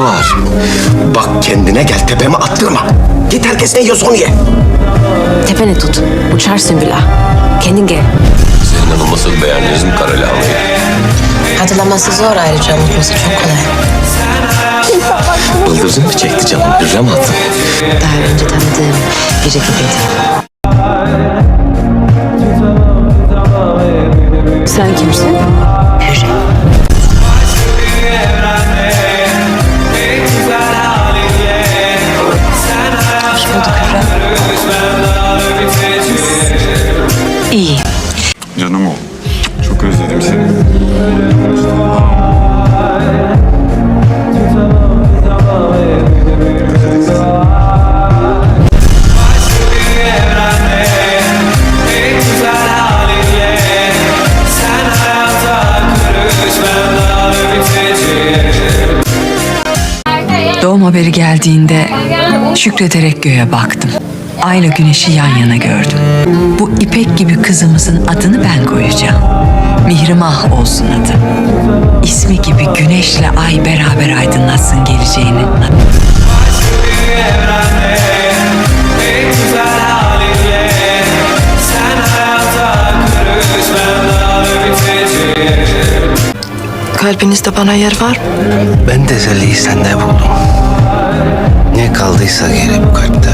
var? Bak kendine gel tepeme attırma. Git herkes ne yiyorsa onu ye. Tepene tut. Uçar sümbüla. Kendin gel. Senin hanım nasıl beğendiniz mi kara lahanayı? Hatırlaması zor ayrıca unutması çok kolay. Bıldırcın mı çekti canım? Hürrem attı. Daha önce tanıdığım biri gibiydi. Sen kimsin? Özledim seni. Doğum haberi geldiğinde şükrederek göğe baktım. Ayla güneşi yan yana gördüm. Bu ipek gibi kızımızın adını ben koyacağım. Mihrimah olsun adı. İsmi gibi güneşle ay beraber aydınlatsın geleceğini. Kalbinizde bana yer var mı? Ben teselliyi sende buldum. Ne kaldıysa geri bu kalpte